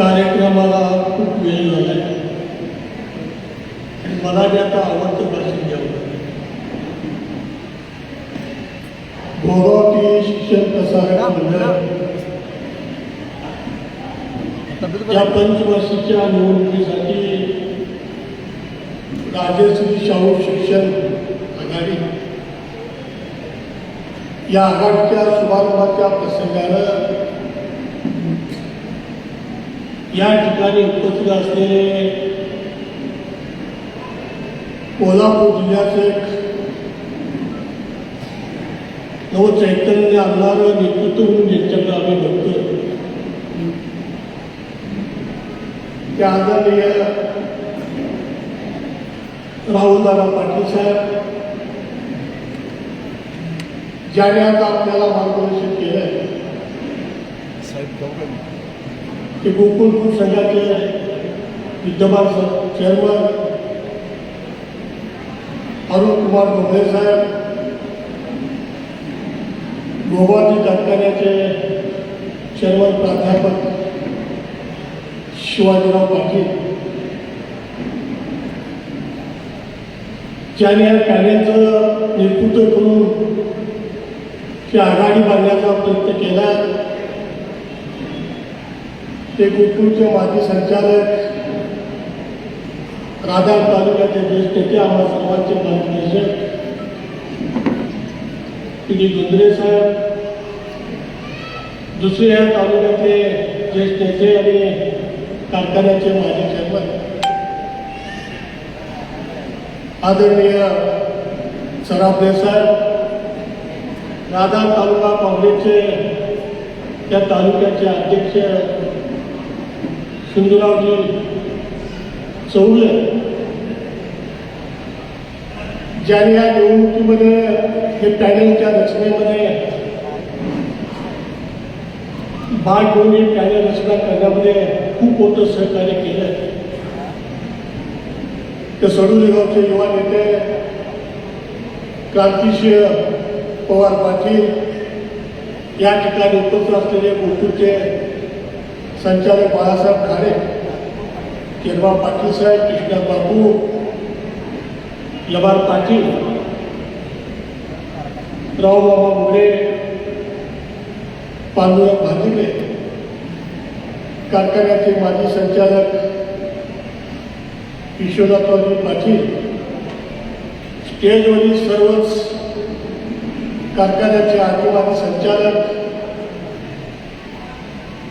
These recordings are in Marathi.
कार्यक्रमाला खूप वेळ झाला आहे आणि मला बी आता आवडतं भाषण घ्यावं भोगावती शिक्षण प्रसारक मंडळ. या पंचवर्षीच्या निवडणुकीसाठी राजश्री शाहू शिक्षण आघाडी. या आघाडीच्या शुभारंभाच्या प्रसंगानं या ठिकाणी उपस्थित असलेले कोल्हापूर जिल्ह्याचे नेतृत्व म्हणून ज्यांच्याकडे आम्ही बघतो ते आदरणीय राहुलदादा पाटील साहेब, ज्याने मार्गदर्शन केलं ते गोकुळपूर संघाचे विद्यमान चेअरमन अरुण कुमार डोंगरे साहेब गोवाजी कारखान्याचे चेअरमन प्राध्यापक शिवाजीराव पाटील. ज्याने या कार्याचं नेतृत्व करून ती आघाडी बांधण्याचा प्रयत्न केला. ते गोकुळचे माजी संचालक राधार तालुक्याचे ज्येष्ठ ते आम्हा सर्वांचे मार्गदर्शक श्री गुंद्रे साहेब दुसरे या तालुक्यातले ज्येष्ठ नेते आणि कारखान्याचे माजी चेअरमन आदरणीय सराफे साहेब राधा तालुका काँग्रेसचे त्या तालुक्याचे अध्यक्ष सुंदररावजी चौगले ज्यांनी या निवडणुकीमध्ये हे पॅनलच्या रचनेमध्ये भाग घेऊन हे पॅनल रचना करण्यामध्ये खूप मोठं सहकार्य केलं. ते सडुलेगावचे युवा नेते क्रांतिसिंह पवार पाटील या ठिकाणी उपस्थित असलेले गोकुळचे संचालक बाळासाहेब खाडे किरवा पाटील साहेब कृष्णा बाबू लबार पाटील रावबाबा मुळे पांडुरंग भाजिले कारखान्याचे माजी संचालक विश्वनाथरावजी पाटील स्टेजवरील सर्वच कारखान्याचे आदिवासी संचालक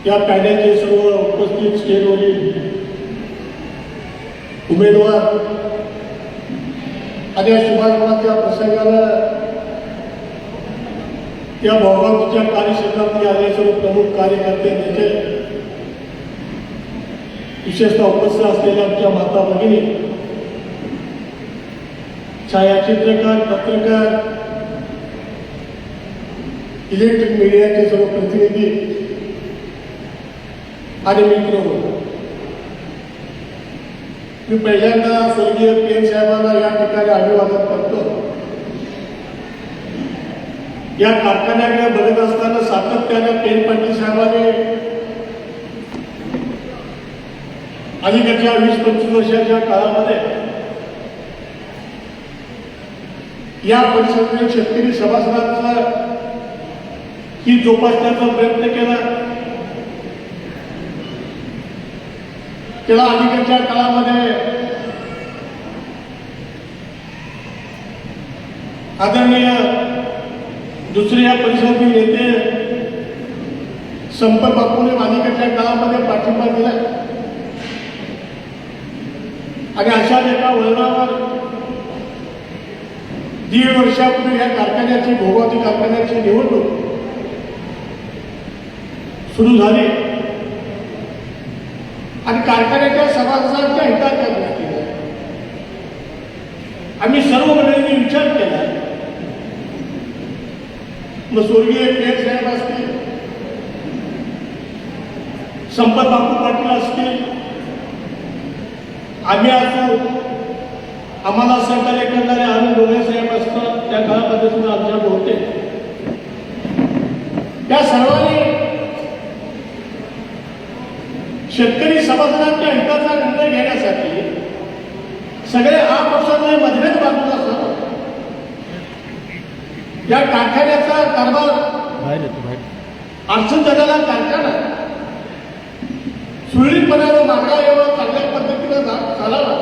या पॅनलचे सर्व उपस्थित स्टेजवरील उमेदवार आणि या शुभारंभाच्या प्रसंगाला या भौगोलिकच्या कार्यक्षेत्रामध्ये आलेले सर्व प्रमुख कार्यकर्ते नेते विशेषतः उपस्थित असलेल्या आमच्या माता भगिनी। छायाचित्रकार, पत्रकार इलेक्ट्रिक मीडियाचे सर्व प्रतिनिधी। आणि मित्र मी पहिल्यांदा स्वर्गीय पी एन साहेबांना या ठिकाणी अभिवादन करतो. या कारखान्याकडे बघत असताना सातत्याने पेन पाटील साहेबांनी अलीकडच्या वीस पंचवीस वर्षाच्या काळामध्ये या परिषदेने शेतकरी सभासदांचा ही जोपासण्याचा प्रयत्न केला. त्याला अलीकडच्या काळामध्ये आदरणीय दुसऱ्या या परिषदेतील नेते संप बापूने अलीकडच्या काळामध्ये पाठिंबा दिला आणि अशा एका वळणावर दीड वर्षापूर्वी या कारखान्याची भोगावती कारखान्याची निवडणूक सुरू झाली. आणि कारखान्याच्या सभासदांच्या हिताच्या दृष्टीने. आम्ही सर्व मंडळींनी विचार केला. मग स्वर्गीय टेर साहेब असतील संपत बापू पाटील असतील आम्ही असू आम्हाला सहकार्य करणारे आनंद डोळे साहेब असतात त्या काळामध्ये सुद्धा आमच्या बहुतेक त्या सर्वांनी शेतकरी सभासदांच्या हिताचा निर्णय घेण्यासाठी सगळे आपसातले मतभेद बाजूला असतात. या कारखान्याचा कारभार अडचण झालेला कारखाना सुरळीतपणानं मार्गा एवढा चांगल्या पद्धतीनं चालावा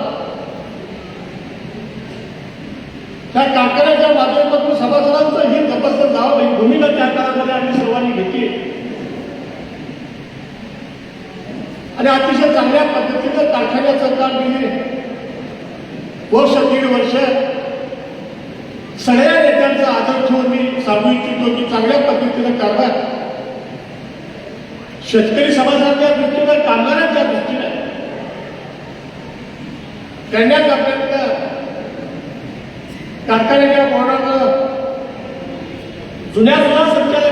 त्या कारखान्याच्या माध्यमातून सभासदांचं ही जबरदस्त जावं ही भूमिका त्या काळामध्ये आम्ही सर्वांनी घेतली आणि अतिशय चांगल्या पद्धतीनं कारखान्याचं काम केले वर्ष दीड वर्ष. सगळ्या नेत्यांचा आदर ठेवून मी सांगू इच्छितो की चांगल्या पद्धतीनं कारभार शेतकरी समाजाच्या दृष्टीनं कामगारांच्या दृष्टीनं करण्याचा प्रयत्न कारखान्याच्या बोर्डानं जुन्या सुद्धा संचालक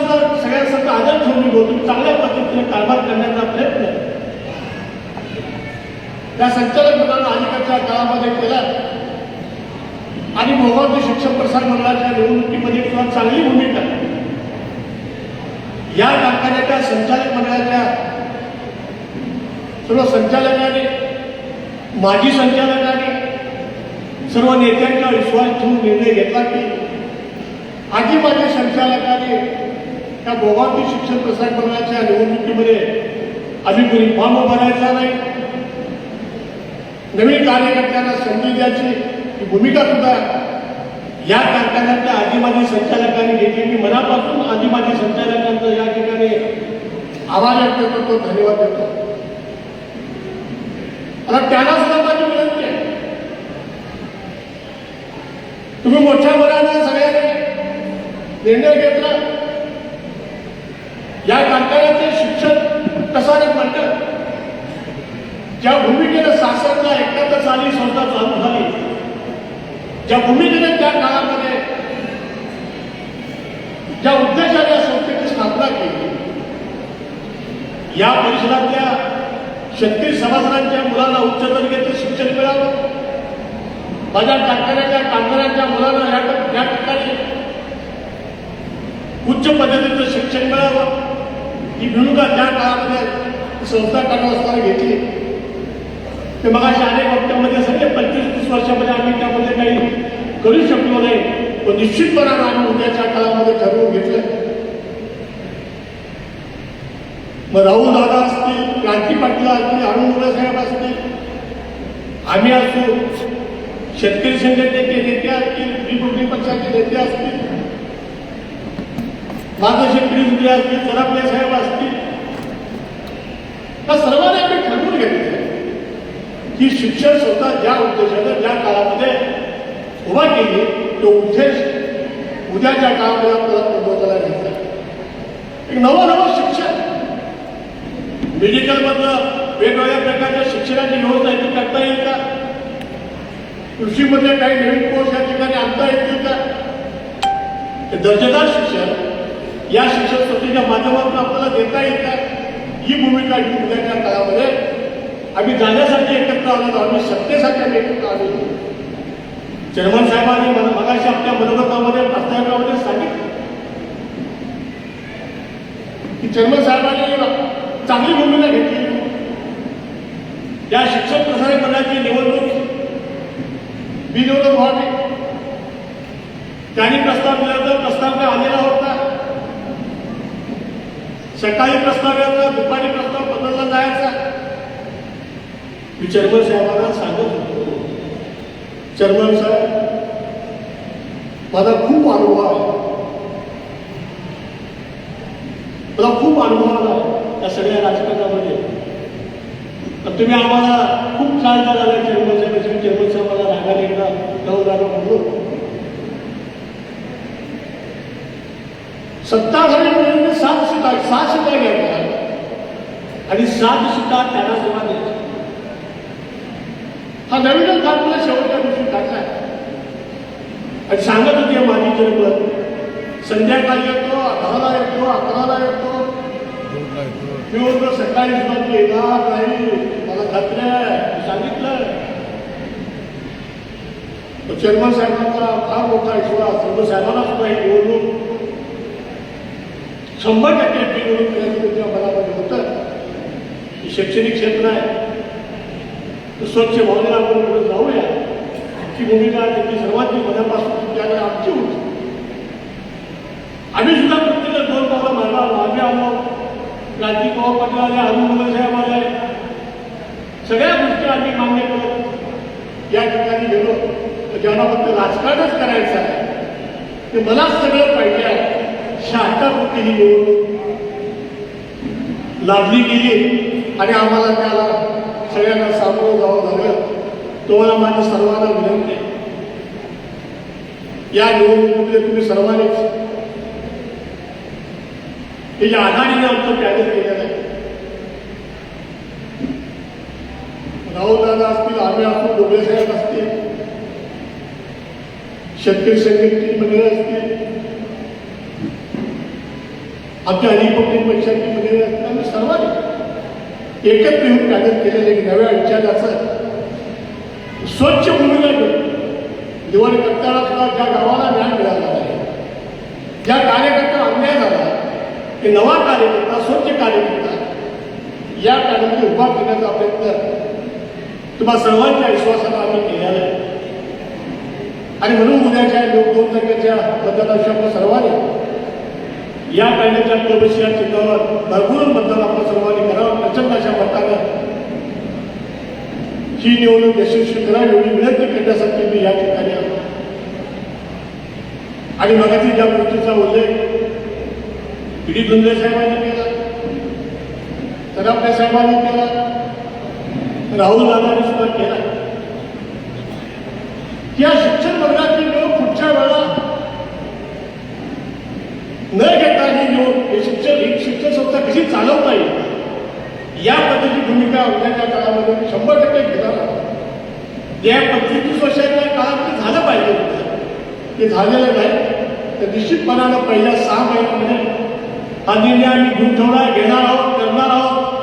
सुद्धा सगळ्यांचा आदर ठेवून मी चांगल्या पद्धतीने कारभार करण्याचा प्रयत्न त्या संचालक मंडळानं अलीकडच्या काळामध्ये केला. आणि मोहम्मद शिक्षण प्रसार मंडळाच्या निवडणुकीमध्ये किंवा चांगली भूमिका. या कारखान्याच्या संचालक मंडळाच्या सर्व संचालकांनी माजी संचालकांनी सर्व नेत्यांचा विश्वास ठेवून निर्णय घेतला की आधी माझ्या संचालकाने त्या गोवाती शिक्षण प्रसार करण्याच्या निवडणुकीमध्ये आम्ही कोणी फॉर्म भरायचा नाही. नवीन कार्यकर्त्यांना संधी द्यायची भूमिका सुद्धा या कारखान्यातल्या आदिमाजी संचालकांनी घेतली. मी मनापासून आदिमाजी संचालकांचा या ठिकाणी आभार व्यक्त करतो धन्यवाद देतो. आता त्यांना सुद्धा माझी विनंती आहे तुम्ही मोठ्या मनाने सगळ्यांनी निर्णय घेतला या कारखान्याचे शिक्षण प्रसारक मंडळ ज्या भूमिकेनं शासनला एकाहत्तर साली संस्था चालू झाली ज्या भूमिकेने त्या काळामध्ये ज्या उद्देशाने या संस्थेची स्थापना केली या परिसरातल्या शेतकरी सभासदांच्या मुलांना उच्च दर्जाचे शिक्षण मिळावं माझ्या कारखान्याच्या कामगारांच्या मुलांना या ठिकाणी उच्च पद्धतीचं शिक्षण मिळावं ही भूमिका त्या काळामध्ये संस्था काढून घेतली? ते मग अशा अनेक सगळे पंचवीस तीस वर्षामध्ये आम्ही त्यामध्ये काही करू शकलो नाही. पण निश्चितपणानं आम्ही उद्याच्या काळामध्ये ठरवून घेतलं मग राहुल दादा असतील क्रांती पाटील असतील अरुण साहेब असतील आम्ही असू. शेतकरी संघटनेचे नेते असतील रिपब्लिक पक्षाचे नेते असतील माझे शेतकरी असतील चरापले साहेब असतील. त्या सर्वांनी आम्ही ठरवून घेतले की शिक्षण संस्था ज्या उद्देशानं ज्या काळामध्ये उभा केली तो उद्देश उद्याच्या काळामध्ये आपल्याला प्रबोधनाला घ्यायचा एक नवं नवं शिक्षण. मेडिकलमधलं वेगवेगळ्या प्रकारच्या शिक्षणाची व्यवस्था इथे करता येईल का? कृषीमधले काही नवीन कोर्स या ठिकाणी आणता येतील का? दर्जेदार शिक्षण. या शिक्षण संस्थेच्या माध्यमातून आपल्याला देता येत ही भूमिका ही उद्याच्या काळामध्ये आम्ही जाण्यासाठी एकत्र आलो आम्ही सत्तेसाठी आम्ही एकत्र आलो. चेअरमन साहेबांनी मला मगाशी आपल्या मनोगतामध्ये प्रस्तावनामध्ये सांगितलं. की चेअरमन साहेबांनी चांगली भूमिका घेतली. या शिक्षण प्रसार मंडळाची निवडणूक बिनविरोध व्हावी त्यांनी प्रस्ताव दिला तर प्रस्ताव काय आलेला होता? सकाळी प्रस्ताव यायचा दुपारी प्रस्ताव बदलला जायचा. मी चेअरमन साहेबांना सांगत होतो. चेअरमन साहेब माझा खूप अनुभव आहे. मला खूप अनुभव आला या सगळ्या राजकारणामध्ये. तुम्ही आम्हाला खूप त्रास झाला आहे चेअरमन साहेब. तुम्ही चेअरमन साहेबाला रागाने एकदा जाऊन रागा म्हणलो सत्ताधारी सुद्धा सात सुद्धा सात शिटा आणि सात सुद्धा त्यांना सेवा द्यायची. हा नवीनच दाखवला शेवटच्या दिवशी टाकलाय आणि सांगत होते माझी चेअरमन संध्याकाळी येतो दहाला येतो अकराला येतो. मी म्हणतो सकाळी सुद्धा तू येणार नाही मला खात्री आहे सांगितलं चेअरमन साहेबांचा फार मोठा विश्वास चेअरमन साहेबांना सुद्धा ही निवडणूक शंभर टक्के ती निवडणूक केल्याचं त्यांच्या होतं शैक्षणिक क्षेत्र आहे. तर स्वच्छ भावनेला आपण पुढे जाऊया. आमची भूमिका त्यांची सर्वांची मनापासून तुमच्याकडे आमची होती. आम्ही सुद्धा प्रत्येक दोन बाबा मला मागे आलो. गांधी पवार पाटील आले अरुण साहेब आले. सगळ्या गोष्टी आम्ही मान्य करत या ठिकाणी गेलो. तर ज्यांना फक्त राजकारणच करायचं आहे ते मलाच सगळं पाहिजे आहे. शहात्तर कोटी ही निवडणूक लादली गेली. आणि आम्हाला त्याला सगळ्यांना सामोरं जावं लागलं. तुम्हाला माझी सर्वांना विनंती या निवडणुकीमध्ये तुम्ही सर्वांनीच हे जे आघाडीने आमचं पॅनल केलेलं आहे. राहुल दादा असतील, आम्ही असतो डोबळे साहेब असतील, शेतकरी संघटनेची असतील आमच्या रिपब्लिक पक्षाची वगैरे असतील आम्ही सर्वांनी एकत्र येऊन कागद केलेलं एक नव्या विचाराचं स्वच्छ भूमिका दिवाळी करताना सुद्धा ज्या गावाला न्याय मिळाला आहे ज्या कार्यकर्ता अन्याय झाला ते नवा कार्यकर्ता स्वच्छ कार्यकर्ता या कार्यामध्ये उभा करण्याचा प्रयत्न तुम्हा सर्वांच्या विश्वासाला आम्ही केलेला आहे. आणि म्हणून उद्याच्या लोक दोन तारखेच्या मतदानाच्या आपण सर्वांनी या पॅनलच्या प्रवेश या चिन्हावर भरपूर मतदान आपण सर्वांनी करावं प्रचंड अशा मतानं ही निवडणूक यशस्वी करा एवढी विनंती करण्यासाठी मी या ठिकाणी आलो. आणि मगाची ज्या गोष्टीचा उल्लेख पिढी धुंदे साहेबांनी केला तरापे साहेबांनी केला राहुल दादांनी सुद्धा केला. या शिक्षण वर्गात लोक पुढच्या वेळा न घेता ही घेऊन हे शिक्षण ही शिक्षण संस्था कशी चालवता येईल? या पद्धतीची भूमिका उद्याच्या काळामध्ये शंभर टक्के घेणार आहे. या पंचवीस वर्षाच्या काळात ते झालं पाहिजे. ते झालेलं नाही. तर निश्चितपणानं पहिल्या सहा महिन्यामध्ये हा निर्णय आम्ही घेऊन ठेवला घेणार आहोत करणार आहोत.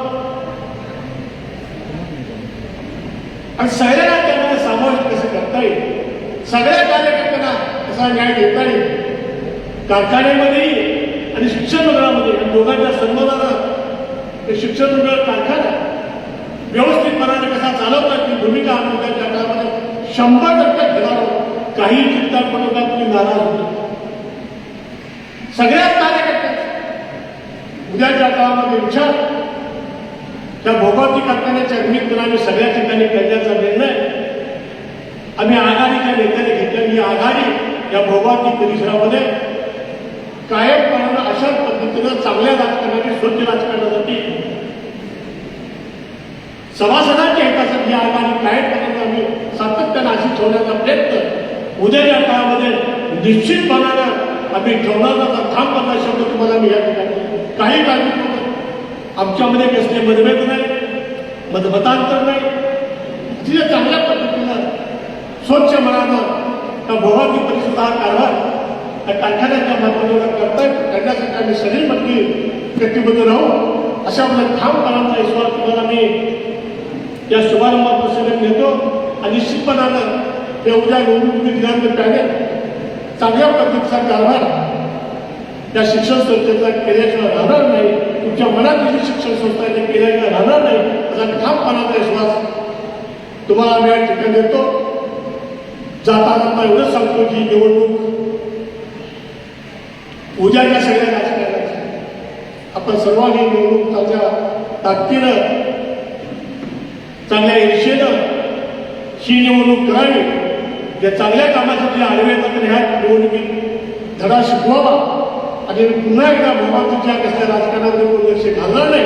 आणि सगळ्यांना त्यामध्ये समाविष्ट कसं करता येईल? सगळ्या कार्यकर्त्यांना कसा न्याय देता येईल? कारखान्यामध्ये आणि शिक्षण मंडळामध्ये या दोघांच्या संबंधाला ते शिक्षण मंडळ कारखाना व्यवस्थितपणाने कसा चालवतात ती भूमिका आम्ही उद्याच्या काळामध्ये शंभर टक्के घेणार काही चिंता पडू तुम्ही नाराज होता. सगळ्याच कार्यकर्त्या उद्याच्या काळामध्ये विचार. त्या भोगावती कारखान्याच्या निमित्ताने सगळ्या ठिकाणी करण्याचा निर्णय. आम्ही आघाडीच्या नेत्याने घेतला ही आघाडी या भोगावती परिसरामध्ये कायमपणानं अशाच पद्धतीनं चांगल्या राजकारणाने स्वच्छ राजकारणासाठी सभासदांच्या हितासाठी ही आघाडी कायमपणानं आम्ही सातत्यानं अशी ठेवण्याचा प्रयत्न उद्याच्या काळामध्ये निश्चितपणानं आम्ही ठेवण्याचा ठामपणा शब्द तुम्हाला मी या ठिकाणी काही काळजी आमच्यामध्ये कसले मतभेद नाही मतमतांतर नाही. तिथे चांगल्या पद्धतीनं स्वच्छ मनानं त्या भोगाची परिस्थिती हा कारभार त्या कारखान्याच्या माध्यमातून करता करण्यासाठी आम्ही सगळी मंत्री व्यक्तिबद्ध राहू अशा आपल्या ठामपणाचा विश्वास तुम्हाला मी या शुभारंभाप्रसंगी घेतो. आणि निश्चितपणानं ते उद्या निवडणुकीत दिनांक पॅनेल चांगल्या पद्धतीचा कारभार त्या शिक्षण संस्थेचा केल्याशिवाय राहणार नाही. तुमच्या मनात जी शिक्षण संस्था आहे ते केल्याशिवाय राहणार नाही. असा ठामपणाचा विश्वास तुम्हाला मी या ठिकाणी देतो. जाता जाता एवढंच सांगतो की निवडणूक उद्याच्या सगळ्या राजकारणाची आपण सर्वांनी निवडणूक चांगल्या ताकदीनं चांगल्या इच्छेनं ही निवडणूक करावी. या चांगल्या कामासाठी आडवे येतात ह्या निवडणुकीत धडा शिकवावा. आणि पुन्हा एकदा भूमातीच्या कसल्या राजकारणामध्ये कोणी लक्ष घालणार नाही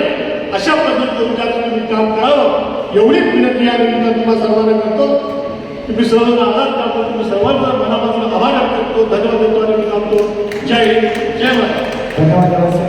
अशा पद्धतीने त्या तुम्ही काम करावं. एवढी विनंती या निमित्तानं तुम्हाला सर्वांना करतो. तुम्ही सर्वांना आधार करतो तुम्ही सर्वांना मनापासून आभार व्यक्त करतो धन्यवाद देतो आणि मी सांगतो जय हिंद. जय महाराज धन्यवाद.